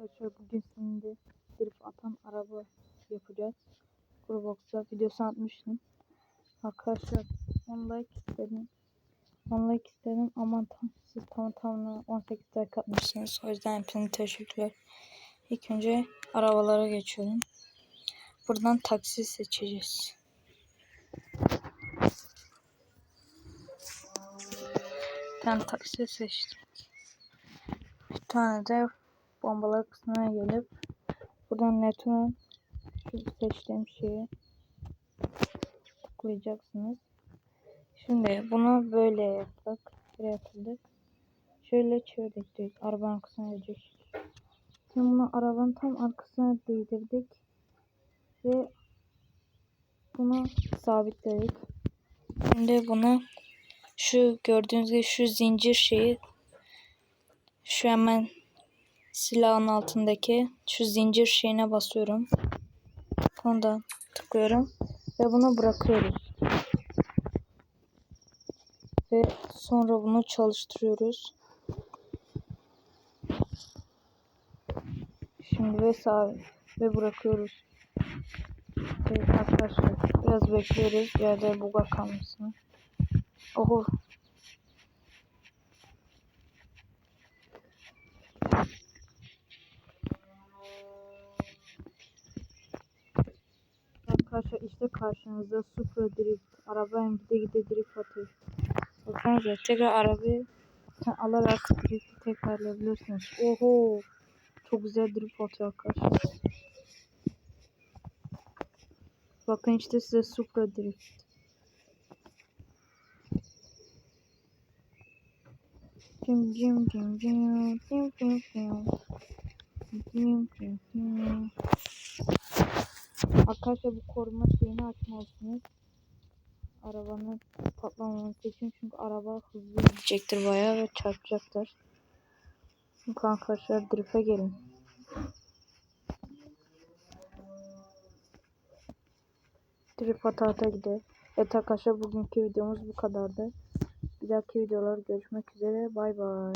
Arkadaşlar bugün şimdi drift atan araba yapacağız. Probox'ta videosu atmıştım. Arkadaşlar 10 like istedim. 10 like istedim ama tam, siz tam tamına 18 like atmışsınız. O yüzden hepinize teşekkürler. İlk önce arabalara geçiyorum. Buradan taksi seçeceğiz. Tane taksi seçtim. Bir tane de bombalar kısmına gelip buradan netuna şu seçtiğim şeyi tıklayacaksınız. Şimdi bunu böyle yaptık. Buraya atıldık. Şöyle çevirdik direkt arabanın arkasına gelecek. Şimdi bunu arabanın tam arkasına değdirdik. Ve bunu sabitledik. Şimdi bunu şu gördüğünüz gibi şu zincir şeyi şu hemen silahın altındaki şu zincir şeyine basıyorum. Onu da tıklıyorum ve bunu bırakıyoruz. Ve sonra bunu çalıştırıyoruz. Şimdi ve sağ ve bırakıyoruz. Evet arkadaşlar biraz bekliyoruz yerde buga kalmasın. Oho Arkadaşlar işte karşınızda Supra Drift. Araba hem gide gide drift atıyor. Baksanıza tekrar arabayı alarak drift tekrarlayabilirsiniz. Oho. Çok güzel drift atıyor arkadaşlar. Bakın işte size Supra Drift. Cim cim cim cim cim cim cim cim cim cim Arkadaşlar bu koruma şeyini açmalısınız. Arabanın patlamaması için çünkü araba hızlı gidecektir bayağı ve çarpacaktır. Çünkü arkadaşlar drift'e gelin. Drift ata ata gider. Evet arkadaşlar bugünkü videomuz bu kadardı. Bir dahaki videolar görüşmek üzere. Bay bay.